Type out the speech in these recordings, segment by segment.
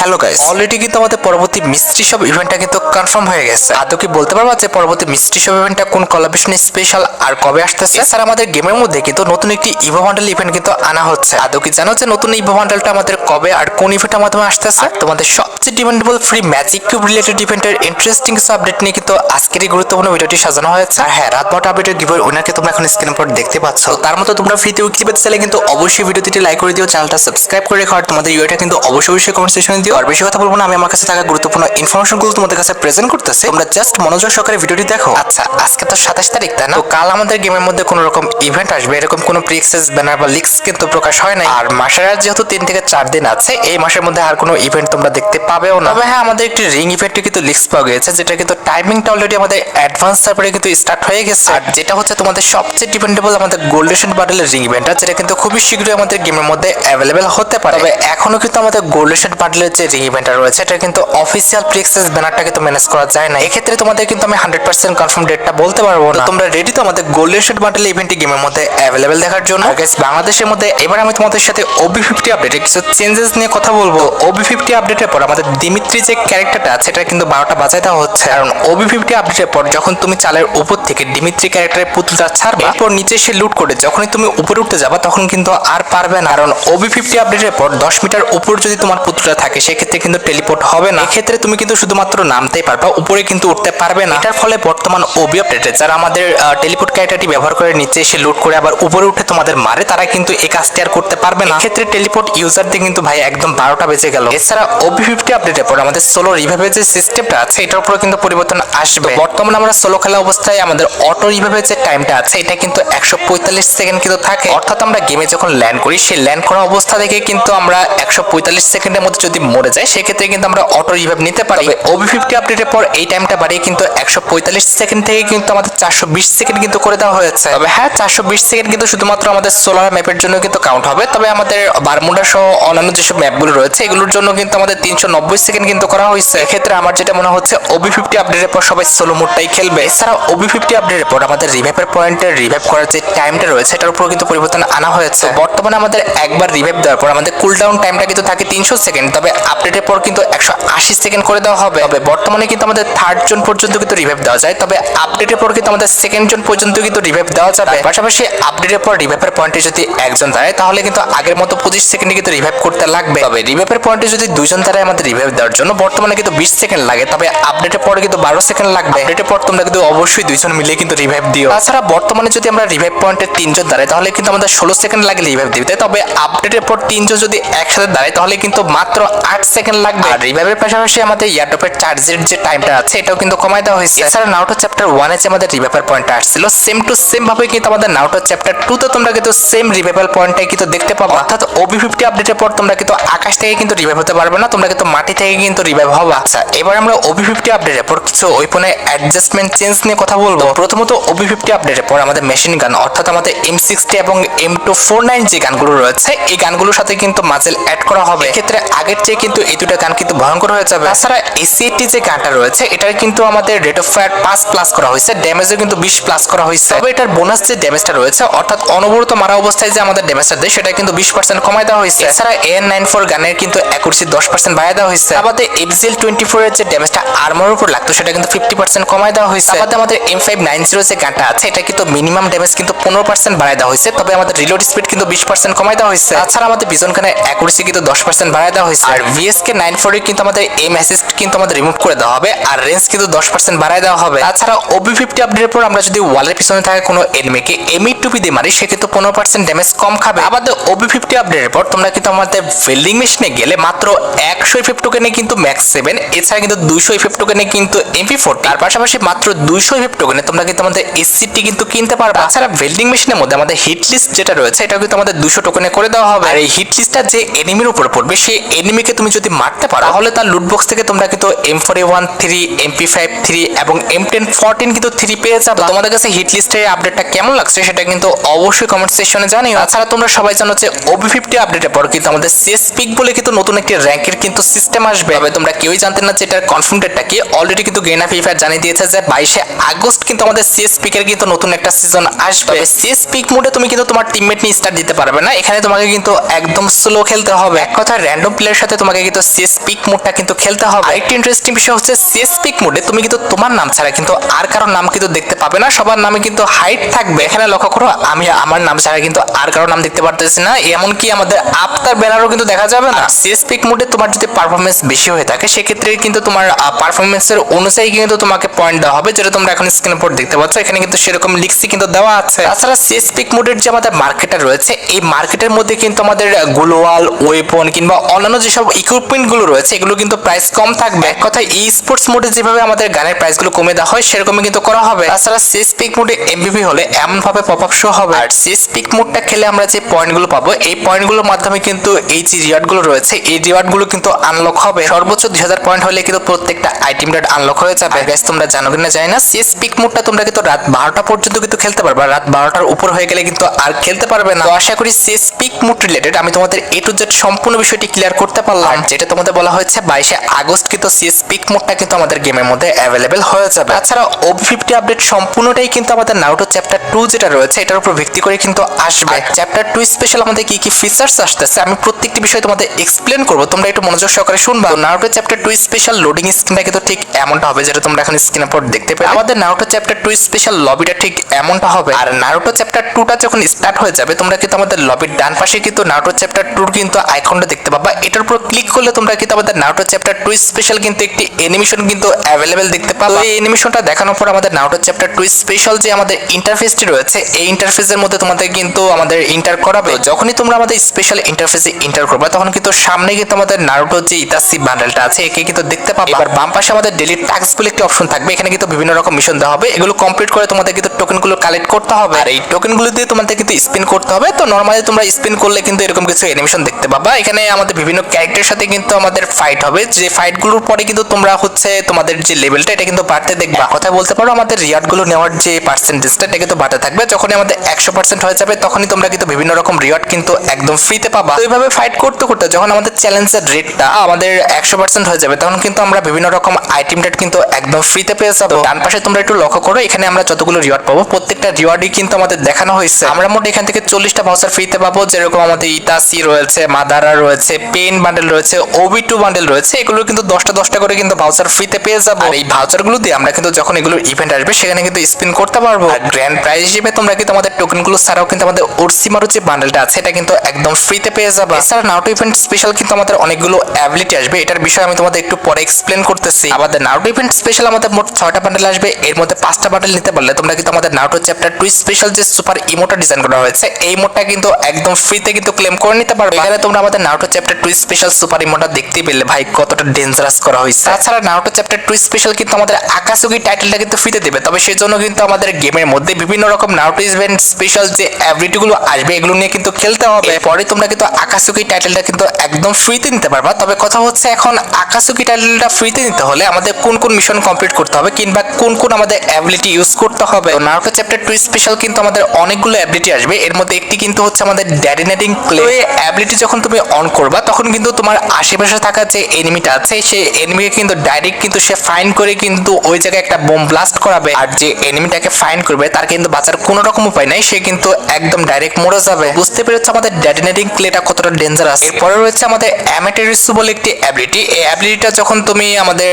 Hello guys already কিন্তু আমাদের পরবর্তী মিস্ট্রি শপ ইভেন্টটা কিন্তু কনফার্ম হয়ে গেছে। আদৌ কি বলতে পারবা যে পরবর্তী মিস্ট্রি শপ ইভেন্টটা কোন কলাবেশনে স্পেশাল আর কবে আসতেছে? স্যার আমাদের গেমের মধ্যে কিন্তু নতুন একটি ইভো বান্ডেল ইভেন্ট কিন্তু আনা হচ্ছে। আদৌ কি জানো যে নতুন ইভো বান্ডেলটা আমাদের কবে আর কোন ইভেন্টের মাধ্যমে আসতেছে? তোমাদের সবচেয়ে demandable free magic cube related ইভেন্টের ইন্টারেস্টিং কিছু আপডেট নিয়ে কিন্তু আজকের এই গুরুত্বপূর্ণ ভিডিওটি সাজানো হয়েছে। আর হ্যাঁ রাত বারোটা আপডেটের গিভের উইনারকে তোমরা এখন স্ক্রিন পর দেখতে পাচ্ছ। তার মতো তোমরা ফ্রিতে উইকলি পেতে চাইলে কিন্তু অবশ্যই ভিডিওটি লাইক করে দিও। চ্যানেলটা সাবস্ক্রাইব করে রেখো। আর তোমাদের ইউটা কিন্তু অবশ্যই অবশ্যই কমেন্ট সেকশনে দিও। আর বেশি কথা বলব না, আমি আমার কাছে থাকা গুরুত্বপূর্ণ ইনফরমেশনগুলো তোমাদের কাছে প্রেজেন্ট করতেছি। তোমরা জাস্ট মনোযোগ সহকারে ভিডিওটি দেখো। আচ্ছা আজকে তো সাতাশ তারিখ, তাই না? তো কাল আমাদের গেমের মধ্যে কোনো রকম ইভেন্ট আসবে, এরকম কোনো প্রি এক্সেস ব্যানার বা লিক্স কিন্তু প্রকাশ হয় নাই। আর মাসের আর যেহেতু তিন থেকে চার দিন আছে, এই মাসের মধ্যে আর কোনো ইভেন্ট তোমরা দেখতে পাবেও না। তবে হ্যাঁ আমাদের একটি রিং ইভেন্টে কিন্তু লিক্স পাওয়া গেছে যেটা কিন্তু টাইমিংটা অলরেডি আমাদের অ্যাডভান্স তারপরে কিন্তু স্টার্ট হয়ে গেছে। আর যেটা হচ্ছে তোমাদের সবচেয়ে ডিপেন্ডেবল আমাদের গোল্ডেশন বাটলের রিং ইভেন্টটা যেটা কিন্তু খুবই শীঘ্রই আমাদের গেমের মধ্যে অ্যাভেলেবেল হতে পারে। তবে এখনও কিন্তু আমাদের গোল্ডেশন বাটলের যে রিং ইভেন্টটা রয়েছে এটা কিন্তু অফিসিয়াল প্রিক্সেস ব্যানারটা কিন্তু ম্যানেজ করা যায় না। এক্ষেত্রে তোমাদের কিন্তু আমি হান্ড্রেড পার্সেন্ট কনফার্ম ডেটটা বলতে পারব না। তোমরা রেডি তো আমাদের গোল্ডেন গোল্ডেশন বাটল ইভেন্টটি গেমের মধ্যে অ্যাভেলেবেল দেখার জন্য। গাইস বাংলাদেশের মধ্যে এবার আমি তোমাদের সাথে ওবি ফিফটি আপডেটে কিছু চেঞ্জেস নিয়ে কথা বলব। ওবি ফিফটি আপডেটের পর আমাদের দিমিত্রি যে ক্যারেক্টারটা আছে এটা কিন্তু বারোটা বাজায় দেওয়া হচ্ছে। কারণ ওবি ফিফটি আপডেটের পর যখন তুমি চালের উপর থেকে দিমিত্রি ক্যারেক্টারের পুতুলটা ছাড়বে এরপর নিচে সে লুট করে যখনই তুমি উপরে উঠতে যাবা তখন কিন্তু আর পারবে না। কারণ ওবি ফিফটি আপডেটের পর দশ মিটার উপর যদি তোমার পুতুলটা থাকে সেক্ষেত্রে কিন্তু টেলিপোর্ট হবে না। এক্ষেত্রে তুমি কিন্তু শুধুমাত্র নামতেই পারবা, উপরে কিন্তু উঠতে পারবে না। এটার ফলে বর্তমান ওবি আপডেটে যারা আমাদের টেলিপোর্ট ক্যারেক্টারটি ব্যবহার করে নিচে এসে লুট করে আবার উপরে উঠে তোমাদের মারে, তারা কিন্তু এই কাজটি আর করতে পারবে না। এক্ষেত্রে টেলিপোর্ট ইউজারদের কিন্তু ভাই একদম বারোটা বেজে গেল। এছাড়া ওবি ফিফটি আপডেটের পর আমাদের সোলো রিভাইভে যে সিস্টেমটা আছে, এটার উপরে কিন্তু পরিবর্তন আসবে। বর্তমানে আমরা সোলো খেলা অবস্থায় আমাদের অটো রিভাইভে যে টাইমটা আছে, এটা কিন্তু একশো পঁয়তাল্লিশ সেকেন্ড কিন্তু থাকে। অর্থাৎ আমরা গেমে যখন ল্যান্ড করি, সেই ল্যান্ড করা অবস্থা থেকে কিন্তু আমরা একশো পঁয়তাল্লিশ সেকেন্ডের মধ্যে যদি মরে যাই সেক্ষেত্রে কিন্তু আমরা অটো রিভাইভ নিতে পারি। ওবি ফিফটি আপডেটের পর এই টাইমটা বাড়িয়ে কিন্তু একশো পঁয়তাল্লিশ সেকেন্ড থেকে কিন্তু আমাদের চারশো বিশ সেকেন্ড কিন্তু করে দেওয়া হয়েছে। তবে হ্যাঁ চারশো বিশ সেকেন্ড কিন্তু শুধুমাত্র আমাদের সোলার ম্যাপের জন্য কিন্তু কাউন্ট হবে। তবে আমাদের বারমুডা সহ অন্যান্য যেসব ম্যাপগুলো রয়েছে এগুলোর জন্য কিন্তু আমাদের তিনশো নব্বই সেকেন্ড কিন্তু করা হয়েছে। এক্ষেত্রে আমার যেটা মনে হচ্ছে ওবি ফিফটি আপডেটের পর সবাই সোলো মোডটাই খেলবে। এছাড়া ওবি ফিফটি আপডেটের পর আমাদের রিভাইভের পয়েন্টের রিভাইভ করার যে টাইমটা রয়েছে এটার উপর কিন্তু পরিবর্তন আনা হয়েছে। বর্তমানে আমাদের একবার রিভাইভ দেওয়ার পর আমাদের কুল ডাউন টাইমটা কিন্তু থাকে তিনশো সেকেন্ড তবে আপডেটের পর কিন্তু একশো আশি সেকেন্ড করে দেওয়া হবে। তবে বর্তমানে কিন্তু আমাদের থার্ড জন পর্যন্ত কিন্তু রিভাইভ দেওয়া যায়। তবে আপডেটের পর কিন্তু আমাদের সেকেন্ড জন পর্যন্ত কিন্তু রিভাইভ দেওয়া যাবে। পাশাপাশি আপডেটের পর রিভাইভের পয়েন্টে যদি একজন দাঁড়ায়, তাহলে কিন্তু আগের মতো পঁচিশ সেকেন্ডে কিন্তু রিভাইভ করতে লাগবে। তবে রিভাইভের পয়েন্টে যদি দুজন দাঁড়ায় আমাদের রিভাইভ দেওয়ার জন্য, বর্তমানে কিন্তু বিশ সেকেন্ড লাগে। তবে আপডেটের পরে কিন্তু বারো সেকেন্ড লাগবে। আপডেটের পর তোমরা কিন্তু অবশ্যই দুইজন মিলে কিন্তু রিভাইভ দিও। তাছাড়া বর্তমানে যদি আমরা রিভাইভ পয়েন্টে তিনজন দাঁড়াই, তাহলে কিন্তু আমাদের ষোলো সেকেন্ড লাগে রিভাইভ দিতে। তবে আপডেটের পর তিনজন যদি একসাথে দাঁড়ায়, তাহলে কিন্তু মাত্র আট সেকেন্ড লাগবে। আর রিভাইভের পাশাপাশি আমাদের ইয়ারডপের চার্জের যে টাইমটা আছে, এটাও কিন্তু কমায় দেওয়া হয়েছে। এছাড়া নাউটো চ্যাপ্টার ওয়ানে যে আমাদের রিভাইভার পয়েন্টটা আসছিল সেম টু সেম ভাবে কিন্তু আমাদের নাউটো চ্যাপ্টার টু তে তোমরা কিন্তু সেম রিভাইভাল পয়েন্টটাই কিন্তু দেখতে পাবো। অর্থাৎ ওবি ফিফটি আপডেটের পর তোমরা কিন্তু আকাশ থেকে কিন্তু রিভাইভ হতে পারবে না, তোমরা কিন্তু মাটি থেকে কিন্তু রিভাইভ হবে। আচ্ছা এবার আমরা ওবি ফিফটি আপডেটের পর কিছু ওয়েপনের অ্যাডজাস্টমেন্ট চেঞ্জ নিয়ে কথা বলব। প্রথমত ওবি ফিফটি আপডেটের পর আমাদের মেশিন গান অর্থাৎ আমাদের এম সিক্সটি এবং এম টু ফোর নাইন যে গানগুলো রয়েছে, এই গানগুলোর সাথে কিন্তু মাজেল অ্যাড করা হবে। এক্ষেত্রে আগের চেয়ে কিন্তু এই দুটো গান কিন্তু ভয়ঙ্কর হয়ে যাবে। তাছাড়া এসিএটি যে গানটা রয়েছে, এটার কিন্তু আমাদের রেট অফ ফায়ার পাঁচ প্লাস করা হয়েছে ড্যামেজও কিন্তু বিশ প্লাস করা হয়েছে। তবে এটার বোনাস যে ড্যামেজটা রয়েছে, অর্থাৎ অনবরত মারা অবস্থায় যে আমাদের ড্যামেজটা দেয়, সেটা কিন্তু বিশ পার্সেন্ট কমায় দেওয়া হয়েছে। এছাড়া এন নাইন ফোর গানের কিন্তু অ্যাকুরেসি দশ পার্সেন্ট বাড়ায় দেওয়া হয়েছে। আমাদের এফজিএল টোয়েন্টি ফোর এর যে ড্যামেজটা আর্মার উপর লাগতো, সেটা কিন্তু ফিফটি পার্সেন্ট কমায় দেওয়া হয়েছে। আমাদের আমাদের এম ফাইভ নাইন জিরো যে গানটা আছে, এটা কিন্তু মিনিমাম ড্যামেজ কিন্তু পনেরো পার্সেন্ট বাড়ায় দেওয়া হয়েছে, তবে আমাদের রিলোড স্পিড কিন্তু বিশ পার্সেন্ট কমায় দেওয়া হয়েছে। তাছাড়া আমাদের বিজন খানের অ্যাকুরেসি কিন্তু দশ পার্সেন্ট বাড়ায় দেওয়া হয়েছে। আর ভিএসকে নাইন ফোর কিন্তু আমাদের এম অ্যাসিস্ট কিন্তু আমাদের রিমুভ করে দেওয়া হবে আর রেঞ্জ কিন্তু দশ পার্সেন্ট বাড়ায় দেওয়া হবে। তাছাড়া ওবি ফিফটি আপডেটের পর আমরা যদি ওয়ালের পিছনে থাকা কোনো এনিমিকে এমি টুপি দিয়ে মারি, সে কিন্তু পনেরো পার্সেন্ট ড্যামেজ কম খাবে। আমাদের ওবি ফিফটি আপডেটের পর তোমরা কিন্তু আমাদের ওয়েল্ডিং মেশিনে গেলে মাত্র একশো ইফেক্ট টোকেনে কিন্তু ম্যাক্স সেভেন এছাড়া কিন্তু দুইশো ইফেক্ট টোকেনে কিন্তু এমপি ফোর তার পাশাপাশি মাত্র দুইশো ইফেক্ট টোকেনে তোমরা কিন্তু আমাদের এসিটি কিন্তু কিনতে পারবে। তাছাড়া ওয়েল্ডিং মেশিনের মধ্যে আমাদের হিট লিস্ট যেটা রয়েছে এটা কিন্তু আমাদের দুশো টোকেনে করে দেওয়া হবে। আর এই হিট লিস্টটা যে এনিমির উপর পড়বে, সেই এনিমিকে তুমি যদি মারতে পারো, তাহলে তার লুট বক্স থেকে তোমরা কিন্তু M four A one three MP five three এবং এম টেন ফোরটিন কিন্তু থ্রি পেয়ে যাবে। তোমাদের কাছে হিট লিস্টের আপডেটটা কেমন লাগছে সেটা কিন্তু অবশ্যই কমেন্ট সেকশনে জানিও। তাছাড়া তোমরা সবাই জানো যে ওবি ফিফটি আপডেটের পর কিন্তু আমাদের সিএস পিক বলে কিন্তু নতুন একটি র্যাঙ্কের কিন্তু সিস্টেম আসবে। তবে তোমরা কেউই জানতে না যে এটার কনফার্ম ডেটটা কি। অলরেডি কিন্তু গেনা ফ্রি ফায়ার জানিয়ে দিয়েছে যে বাইশে আগস্ট কিন্তু আমাদের সিএস পিকের কিন্তু নতুন একটা সিজন আসবে। সিএস পিক মোডে তুমি কিন্তু তোমার টিমমেট নিয়ে স্টার্ট দিতে পারবে না। এখানে তোমাকে কিন্তু একদম স্লো খেলতে হবে। এক কথা র্যান্ডম প্লেয়ারের সাথে তোমাকে তোমাকে কিন্তু সিএস পিক মোডটা কিন্তু খেলতে হবে। আরেকটি ইন্টারেস্টিং বিষয় হচ্ছে সিএস পিক মোডে তুমি কিন্তু তোমার নাম ছাড়া কিন্তু আর কারোর নাম কিন্তু দেখতে পাবে না। সবার নামে কিন্তু হাইট থাকবে। এখানে লক্ষ্য করো, আমি আমার নাম ছাড়া কিন্তু আর কারোর নাম দেখতে পারতেছি না। এমনকি আমাদের আফতার ব্যানারও কিন্তু দেখা যাবে না। সিএস পিক মোডে তোমার যদি পারফরমেন্স বেশি হয়ে থাকে, সেক্ষেত্রে কিন্তু তোমার পারফরমেন্সের অনুযায়ী কিন্তু তোমাকে পয়েন্ট দেওয়া হবে, যেটা তোমরা এখন স্ক্রিনের উপর দেখতে পাচ্ছ। এখানে কিন্তু সেরকম লিখছি কিন্তু দেওয়া আছে। তাছাড়া সিএস পিক মোডের যে আমাদের মার্কেটটা রয়েছে, এই মার্কেটের মধ্যে কিন্তু আমাদের গ্লোয়াল ওয়েপন কিংবা অন্যান্য যেসব ইকুইপমেন্টগুলো রয়েছে, এগুলো কিন্তু প্রাইস কম থাকবে। এক কথায় ই স্পোর্টস মোডে যেভাবে আমাদের গানের প্রাইসগুলো কমে দেওয়া হয়, সেরকমই কিন্তু করা হবে। তাছাড়া সিএস পিক মোডে এমবিপি হলে এমন ভাবে পপ আপ শো হবে। আর সিএস পিক মোডটা খেলে আমরা যে পয়েন্টগুলো পাবো, এই পয়েন্টগুলোর মাধ্যমে কিন্তু এই যে রিওয়ার্ডগুলো রয়েছে, এই রিওয়ার্ডগুলো কিন্তু আনলক হবে। সর্বোচ্চ দুই হাজার পয়েন্ট হলে কিন্তু প্রত্যেকটা আইটেম রেট আনলক হয়ে যাবে। গাইস তোমরা জানো কিনা জানি না সিএস পিক মোডটা তোমরা কিন্তু রাত বারোটা পর্যন্ত কিন্তু খেলতে পারবে। রাত বারোটার উপর হয়ে গেলে কিন্তু আর খেলতে পারবে না। তো আশা করি সিএস পিক মোড রিলেটেড আমি তোমাদের এ টু জেড সম্পূর্ণ বিষয়টি ক্লিয়ার করতে পারলাম। যেটা তোমাদের বলা হয়েছে বাইশে আগস্ট কিন্তু সিএস পিক মোডটা কিন্তু আমাদের গেমের মধ্যে অ্যাভেলেবেল হয়ে যাবে। তাছাড়া ওবি ফিফটি আপডেট সম্পূর্ণটাই কিন্তু আমাদের নাউটো চ্যাপ্টার টু যেটা রয়েছে এটার উপর ভিত্তি করে কিন্তু আসবে। চ্যাপ্টার টু স্পেশাল আমাদের কি কি ফিচার্স আসতেছে আমি প্রত্যেকটি বিষয় তোমাদের এক্সপ্লেন করব তোমরা একটু মনোযোগ সহকারে শুনবা। Naruto chapter two special loading স্ক্রিনটা কিন্তু ঠিক এমনটা হবে যেটা তোমরা এখন স্ক্রিনের পর দেখতে পাবে আমাদের নারুটো চ্যাপ্টার টু স্পেশাল লবিটা ঠিক এমনটা হবে। আর নারুটো চ্যাপ্টার টুটা যখন স্টার্ট হয়ে যাবে তোমরা কিন্তু আমাদের লবির ডান পাশে কিন্তু নারুটো চ্যাপ্টার টুর কিন্তু আইকনটা দেখতে পাবা। এটার উপর ক্লিক করলে তোমরা কিন্তু আমাদের নারুটো চ্যাপ্টার টু স্পেশাল কিন্তু একটি অ্যানিমেশন কিন্তু অ্যাভেলেবেল দেখতে পাবে। এই অ্যানিমেশনটা দেখানোর পর আমাদের নারুটো চ্যাপ্টার টু স্পেশাল যে আমাদের ইন্টারফেসটি রয়েছে, এই ইন্টারফেসের মধ্যে তোমাদের কিন্তু আমাদের ইন্টার করাবে। যখনই তোমরা আমাদের স্পেশাল ইন্টারফেসে ইন্টার করবে, তখন কিন্তু সামনে কিন্তু আমাদের নারুটো যে ইতাসি বান্ডেলটা আছে, একে কিন্তু দেখতে পাবে। এবার বাম পাশে আমাদের ডেলি টাস্ক বলে একটি অপশন থাকবে। এখানে কিন্তু বিভিন্ন রকম মিশন দেওয়া হবে। এগুলো কমপ্লিট করে তোমাদের কিন্তু টোকেনগুলো কালেক্ট করতে হবে। আর এই টোকেনগুলো দিয়ে তোমাদের কিন্তু স্পিন করতে হবে। তো নর্মালি তোমরা স্পিন করলে কিন্তু এরকম কিছু অ্যানিমেশন দেখতে পাবা। এখানে আমাদের বিভিন্ন ক্যারেক্টারের সাথে কিন্তু আমাদের ফাইট হবে। যে ফাইটগুলোর পরে কিন্তু তোমরা হচ্ছে তোমাদের যে লেভেলটা এটা কিন্তু বাড়তে দেখবা। কথা বলতে পারো আমাদের রিওয়ার্ডগুলো নেওয়ার যে পার্সেন্টেজটা এটা কিন্তু বাড়তে থাকবে। যখনই আমাদের একশো পার্সেন্ট হয়ে যাবে তখনই তোমরা কিন্তু বিভিন্ন রকম রিওয়ার্ড কিন্তু একদম ফ্রিতে পাবা। তো এইভাবে ফাইট করতে করতে যখন আমাদের চ্যালেঞ্জের রেটটা আমাদের একশো পার্সেন্ট হয়ে যাবে তখন কিন্তু আমরা বিভিন্ন রকম আইটেম রেট কিন্তু একদম ফ্রিতে পেয়ে যাব। ডান পাশে তোমরা একটু লক্ষ্য করো এখানে আমরা যতগুলো রিওয়ার্ড পাবো প্রত্যেকটা রিওয়ার্ডই কিন্তু আমাদের দেখানো হয়েছে। আমরা মোট এখান থেকে চল্লিশটা ভাউচার ফ্রিতে পাবো যেরকম আমাদের ইতাসি রয়েছে মাদারা রয়েছে পেন বান্ডেল রয়েছে ওবি টু বান্ডেল রয়েছে এগুলো কিন্তু দশটা দশটা করে কিন্তু ভাউচার ফ্রিতে পেয়ে যাব। আর এই ভাউচারগুলো দিয়ে আমরা কিন্তু যখন এগুলো ইভেন্ট আসবে সেখানে কিন্তু স্পিন করতে পারব। আর গ্র্যান্ড প্রাইজ হিসেবে তোমরা কিন্তু আমাদের টোকেনগুলো ছাড়াও কিন্তু আমাদের ওরসিমারু যে বান্ডেলটা আছে এটা কিন্তু একদম ফ্রিতে পেয়ে যাবে। এছাড়া নাউটো ইভেন্ট স্পেশাল কিন্তু আমাদের অনেকগুলো অ্যাবিলিটি আসবে এটার বিষয়ে আমি তোমাদের একটু পরে এক্সপ্লেন করতেছি। আমাদের নাউটো ইভেন্ট স্পেশাল আমাদের মোট ছয়টা বান্ডেল আসবে এর মধ্যে পাঁচটা বান্ডেল নিতে পারলে তোমরা কিন্তু আমাদের নাউটো চ্যাপ্টার টু স্পেশাল যে সুপার ইমোটা ডিজাইন করা হয়েছে এই মোডটা কিন্তু একদম ফ্রিতে কিন্তু ক্লেম করে নিতে পারবে। এখানে তোমরা আমাদের Naruto chapter two special super ইমোটা দেখতেই পেলে ভাই কতটা ডেঞ্জারাস করা হয়েছে। তাছাড়া নাউটো চ্যাপ্টার টু স্পেশাল কিন্তু আমাদের আকাশুকি টাইটেলটা কিন্তু ফ্রিতে দেবে, তবে সেই জন্য কিন্তু আমাদের গেমের মধ্যে বিভিন্ন রকম নাউটো ইভেন্ট স্পেশাল যে অ্যাবিলিটি গুলো আসবে, এগুলো নিয়ে কিন্তু খেলতে হবে। পরে তোমরা কিন্তু আকাশুকি টাইটেলটা কিন্তু একদম ফ্রিতে নিতে পারবা। তবে কথা হচ্ছে এখন আকাশুকি টাইটেলটা ফ্রিতে নিতে হলে আমাদের কোন কোন মিশন কমপ্লিট করতে হবে কিংবা কোন কোন আমাদের অ্যাবিলিটি ইউজ করতে হবে। নারুটো চ্যাপ্টার টু স্পেশাল কিন্তু আমাদের অনেকগুলো অ্যাবিলিটি আসবে। এর মধ্যে একটি কিন্তু হচ্ছে আমাদের ড্যাডিনেটিং এই অ্যাবিলিটি যখন তুমি অন করবা, তখন কিন্তু তোমার আশেপাশে থাকা যে এনিমিটা আছে, সেই এনিমিকে কিন্তু ডাইরেক্ট কিন্তু সে ফাইন করে কিন্তু ওই জায়গায় একটা বোম ব্লাস্ট করাবে। আর যে এনিমিটাকে ফাইন করবে, তার কিন্তু বাঁচার কোনো রকম উপায় নাই, সে কিন্তু একদম ডাইরেক্ট মরে যাবে। বুঝতে পেরেছ আমাদের ড্যাডিনেটিং ক্লেটা কতটা ডেঞ্জারাস এরপরে রয়েছে আমাদের অ্যামেটেরিসু বলে একটি অ্যাবিলিটি এই অ্যাবিলিটিটা যখন তুমি আমাদের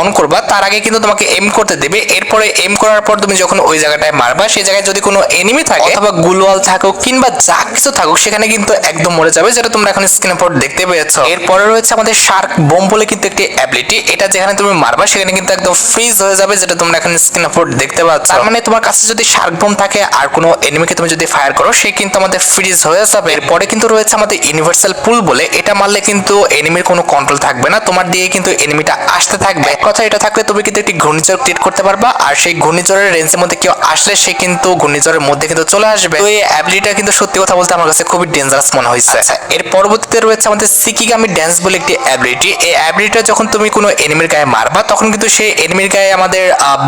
অন করবা, তার আগে কিন্তু তোমাকে এম করতে দেবে। এরপরে এম করার পর তুমি যখন ওই জায়গাটায় মারবা, সেই জায়গায় যদি কোনো এনিমি থাকে, অথবা গুলওয়াল থাকুক কিংবা যা কিছু থাকুক, সেখানে কিন্তু একদম মরে যাবে, যেটা তোমরা এখন স্ক্রিনের পর দেখতে পেয়েছ। এরপরে রয়েছে আমাদের শার্ক বোম বলে কিন্তু একটি অ্যাবিলিটি এটা যেখানে তুমি মারবা সেখানে কিন্তু একদম ফ্রিজ হয়ে যাবে যেটা তোমরা এখন স্ক্রিনের পর দেখতে পাচ্ছ। তার মানে তোমার কাছে যদি শার্ক বোম থাকে আর কোনো এনিমিকে তুমি যদি ফায়ার করো সে কিন্তু আমাদের ফ্রিজ হয়ে যাবে। এরপরে কিন্তু রয়েছে আমাদের ইউনিভার্সাল পুল বলে। এটা মারলে কিন্তু এনিমির কোনো কন্ট্রোল থাকবে না। তোমার দিয়ে কিন্তু এনিমিটা আসতে থাকবে। এক কথা এটা থাকলে তুমি কিন্তু একটি ঘূর্ণিঝড় ক্রিয়েট করতে পারবা। আর সেই ঘূর্ণিঝড়ের রেঞ্জের মধ্যে কেউ আসলে সে কিন্তু ঘূর্ণিঝড়ের মধ্যে কিন্তু চলে আসবে। তো এই অ্যাবিলিটিটা কিন্তু সত্যি কথা বলতে আমার কাছে খুবই ডেঞ্জারাস মনে হয়েছে এর পরবর্তীতে রয়েছে আমাদের সিকিগামি ড্যান্স বলে একটি অ্যাবিলিটি এই অ্যাবিলিটিটা যখন তুমি কোনো এনিমির গায়ে মারবা, তখন কিন্তু সেই এনিমির গায়ে আমাদের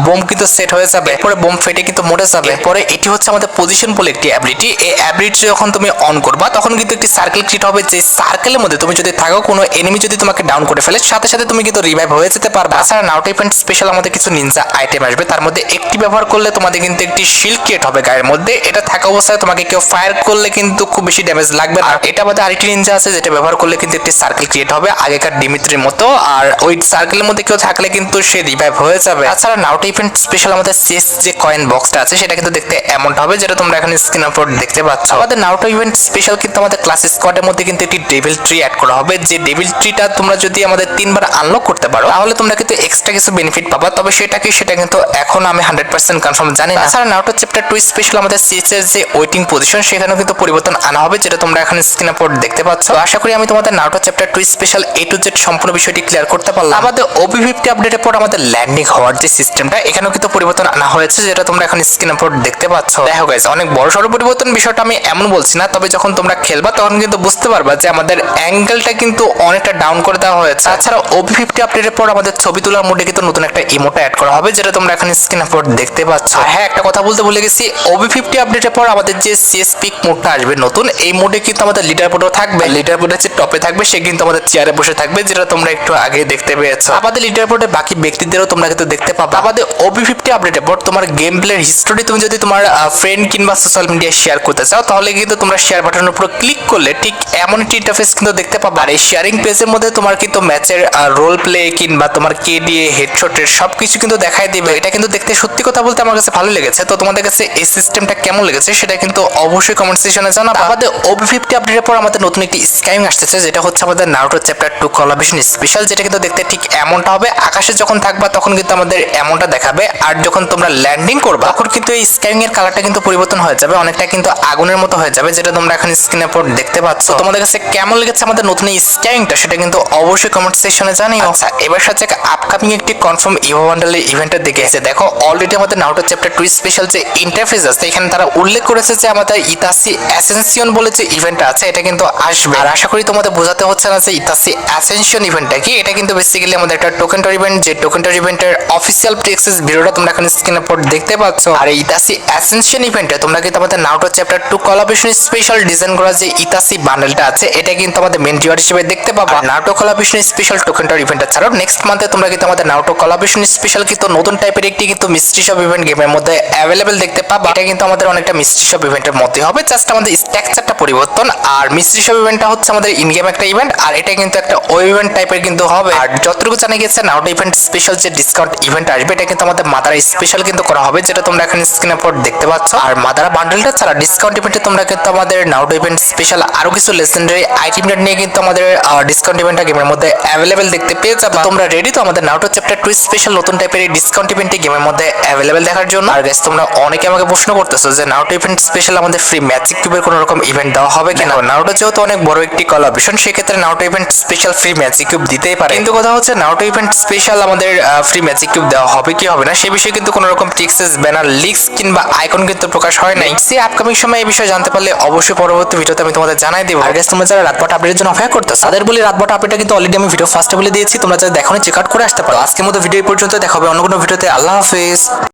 বোম কিন্তু সেট হয়ে যাবে। পরে বোম ফেটে কিন্তু মরে যাবে। পরে এটি হচ্ছে আমাদের পজিশন বলে একটি অ্যাবিলিটি এই অ্যাবিলিটি যখন তুমি অন করবা, তখন কিন্তু একটি সার্কেল ক্রিয়েট হবে। যে সার্কেলের মধ্যে তুমি যদি থাকো, কোনো এনিমি যদি তোমাকে ডাউন করে ফেলে, সাথে সাথে তুমি কিন্তু রিভাইভ হয়ে যেতে পারবে। তাছাড়া নাউট ইভেন্ট স্পেশাল আমাদের কিছু নিনজা আইটেম আসবে। তার মধ্যে একটি ব্যবহার করলে তোমাদের কিন্তু একটি শিল্ড ক্রিয়েট হবে গায়ের মধ্যে। এটা থাকা অবস্থায় তোমাকে কেউ ফায়ার করলে কিন্তু খুব বেশি ড্যামেজ লাগবে আর এটা আমাদের আরেকটি নিনজা আছে, যেটা ব্যবহার করলে কিন্তু একটি একটি সার্কেল ক্রিয়েট হবে, আগেকার ডিমিত্রির মতো, আর ওই সার্কেলের মধ্যে কেউ থাকলে কিন্তু সে রিভাইভ হয়ে যাবে। তাছাড়া নাউট ইভেন্ট স্পেশাল আমাদের শেষ যে কয়েন বক্সটা আছে, সেটা কিন্তু দেখতে এমনটা হবে, যেটা তোমরা এখানে স্ক্রিন উপর দেখতে পাচ্ছ। আমাদের নাউটো ইভেন্ট স্পেশাল কিন্তু আমাদের ক্লাস স্কোয়াডের মধ্যে কিন্তু একটি ডেভিল ট্রি অ্যাড করা হবে। যে ডেভিল ট্রিটা তোমরা যদি আমাদের তিনবার আনলক করতে পারো, তাহলে তোমরা কিন্তু এক্সট্রা কিছু বেনিফিট পাবা। তবে সেটা কি সেটা কিন্তু এখন আমি হান্ড্রেড পার্সেন্ট কনফার্ম জানি না। তাছাড়া নাউটো চ্যাপ্টার টু স্পেশাল আমাদের সিএস এর যে ওয়েটিং পজিশন সেখানেও কিন্তু পরিবর্তন আনা হবে, যেটা তোমরা এখন স্ক্রিন উপর দেখতে পাচ্ছ। আশা করি আমি তোমাদের Naruto chapter two special A to Z সম্পূর্ণ বিষয়টি ক্লিয়ার করতে পারলাম। আমাদের ওবি ফিফটি আপডেটের পর আমাদের ল্যান্ডিং হওয়ার যে সিস্টেমটা এখানেও কিন্তু পরিবর্তন আনা হয়েছে, যেটা তোমরা এখন স্ক্রিন উপর দেখতে পাচ্ছ। দেখো গাইজ অনেক বড় সড়ো পরিবর্তন, বিষয়টা আমি এমন বলছি না, তবে যখন তোমরা খেলবা, তখন কিন্তু বুঝতে পারবা যে আমাদের অ্যাঙ্গেলটা কিন্তু অনেকটা ডাউন করে দেওয়া হয়েছে। তাছাড়া ওবি ফিফটি আপডেটের পর আমাদের ছবি তোলার মোডে কিন্তু নতুন একটা ইমোটা অ্যাড করা হবে, যেটা তোমরা এখন স্ক্রিন উপর দেখতে পাচ্ছ। হ্যাঁ একটা কথা বলতে ভুলে গেছি ওবি ফিফটি আপডেটের পর আমাদের যে সিএস পিক মোডটা আসবে নতুন, এই মোডে কিন্তু আমাদের লিডার বোর্ডও থাকবে। লিডার বোর্ডের যে টপে থাকবে সে কিন্তু আমাদের চেয়ারে বসে থাকবে যেটা তোমরা একটু আগে দেখতে পেয়েছ। আমাদের লিডার বোর্ডে বাকি ব্যক্তিদেরও তোমরা কিন্তু দেখতে পাবে। আমাদের ওবি ফিফটি আপডেটের পর তোমার গেম প্লের হিস্টোরি তুমি যদি তোমার ফ্রেন্ড কিংবা সোশ্যাল মিডিয়ায় শেয়ার করতে চাও তাহলে কিন্তু তোমরা শেয়ার বাটনের উপর ক্লিক করলে ঠিক এমন একটি ইন্টারফেস কিন্তু দেখতে পাবে। আর এই শেয়ারিং পেজের মধ্যে তোমার কিন্তু ম্যাচের রোল প্লে কিংবা তোমার কে দিয়ে হেডশটের সবকিছু কিন্তু দেখাই দিবে। এটা কিন্তু দেখতে সত্যি কথা বলতে আমার কাছে ভালো লেগেছে। তো তোমাদের কাছে এই সিস্টেমটা কেমন লেগেছে সেটা কিন্তু অবশ্যই কমেন্ট সেকশনে জানাব। আমাদের ওবি ফিফটি আপডেটের পর আমাদের নতুন একটি স্ক্যামিং আসতেছে যেটা হচ্ছে আমাদের Naruto chapter two collaboration special যেটা কিন্তু দেখতে ঠিক এমনটা হবে, আকাশে যখন থাকবা তখন কিন্তু আমাদের এমনটা দেখাবে, আর যখন তোমরা ল্যান্ডিং করবা, তখন কিন্তু এই স্ক্যামিং এর কালারটা কিন্তু পরিবর্তন হয়ে যাবে, অনেকটা কিন্তু আগুনের মতো হয়ে যাবে, যেটা তোমরা এখন স্ক্রিনের উপর দেখতে পাচ্ছ। তোমাদের কাছে কেমন লেগেছে আমাদের নতুন এই স্ক্যামিংটা সেটা কিন্তু অবশ্যই কমেন্ট সেকশনে জানিও। আচ্ছা এবার সাথে আপকামিং একটি কনফার্ম ইভো বান্ডালের ইভেন্টের দিকে এসে দেখো অলরেডি আমাদের নাউটো চ্যাপ্টার টু স্পেশাল যে ইন্টারফেস আছে, এখানে তারা উল্লেখ করেছে যে আমাদের ইতাসি অ্যাসেনসিয়ন বলে যে ইভেন্ট আছে, এটা কিন্তু আসবে। আর আশা করি তোমাদের বোঝাতে হচ্ছে না যে ইতাসি অ্যাসেনশন ইভেন্টটা কি? এটা কিন্তু বেসিক্যালি আমাদের একটা টোকেন্টার ইভেন্ট যে টোকেন্টার ইভেন্টের অফিসিয়াল প্রিএক্সেস ভিডিওটা তোমরা এখন স্ক্রিনের উপর দেখতে পাচ্ছ। আর ইতাসি অ্যাসেনশন ইভেন্টে তোমরা কিন্তু আমাদের Naruto chapter two collaboration special design করা যে ইতাসি বান্ডেলটা আছে, এটা কিন্তু আমাদের মেন রিওয়ার্ড হিসেবে দেখতে পাবা। নাউটো কলাবেশন স্পেশাল টোকেন টোকেন্টার ইভেন্টটা ছাড়াও নেক্সট মান্থে তোমরা কিন্তু আমাদের নাউটো কলাবেশন স্পেশাল কিন্তু নতুন টাইপের একটি কিন্তু মিস্ট্রি শপ ইভেন্ট গেমের মধ্যে অ্যাভেলেবেল দেখতে পাবা। এটা কিন্তু আমাদের অনেকটা মিস্ট্রি শপ ইভেন্টের মধ্যে হবে। জাস্ট আমাদের স্ট্রাকচারটা পরিবর্তন। আর মিস্ট্রি শপ ইভেন্টটা হচ্ছে আমাদের ইন গেম একটা ইভেন্ট আর এটা কিন্তু একটা ওয়েব ইভেন্ট টাইপের কিন্তু হবে। আর যতটুকু জানা গেছে নাউটো ইভেন্ট স্পেশাল যে ডিসকাউন্ট ইভেন্ট আসবে, এটা কিন্তু আমাদের মাদারা স্পেশাল কিন্তু করা হবে, যেটা তোমরা এখন স্ক্রিনের উপর দেখতে পাচ্ছ। আর মাদারা বান্ডেলটা ছাড়া ডিসকাউন্ট ইভেন্টে তোমরা কিন্তু আমাদের নাউটো ইভেন্ট স্পেশাল আরও কিছু লেজেন্ডারি আইটেমটা নিয়ে কিন্তু আমাদের ডিসকাউন্ট ইভেন্টটা গেমের মধ্যে অ্যাভেলেবেল দেখতে পেয়ে যাবে। তোমরা রেডি তো আমাদের নাউটো চ্যাপ্টার টু স্পেশাল নতুন টাইপের এই ডিসকাউন্ট ইভেন্টটি গেমের মধ্যে অ্যাভেলেবেল দেখার জন্য। আর গাইস তোমরা অনেকে আমাকে প্রশ্ন করতেছো যে নাউটো ইভেন্ট স্পেশাল আমাদের ফ্রি ম্যাজিক কিউবের কোনো রকম ইভেন্ট দেওয়া হবে কিনা? নাউটো যেহেতু অনেক বড় একটি কলাবিশন সেক্ষেত্রে Naruto event special free magic cube দিতেই পারে। কিন্তু কথা হচ্ছে নাউটো ইভেন্ট স্পেশাল আমাদের ফ্রি ম্যাজিক কিউব দেওয়া হবে কি হবে না, সে বিষয়ে কিন্তু কোনো রকম টিক্সেস ব্যানার লিক্স কিংবা আইকন কিন্তু প্রকাশ হয় নাই। সে আপকামিং সময় এই বিষয়ে জানতে পারলে অবশ্যই পরবর্তী ভিডিওতে আমি তোমাদের জানাই দেবো। আর তোমরা যারা রাতবাট আপডেটের জন্য অপেক্ষা করতেছো, তাদের বলি রাতবাট আপডেটটা কিন্তু অলরেডি আমি ভিডিও ফার্স্টে বলে দিয়েছি, তোমরা যারা দেখো চেক আউট করে আসতে পারো। আজকের মতো ভিডিও পর্যন্ত দেখা হবে অন্য কোনো ভিডিওতে আল্লাহ হাফেজ।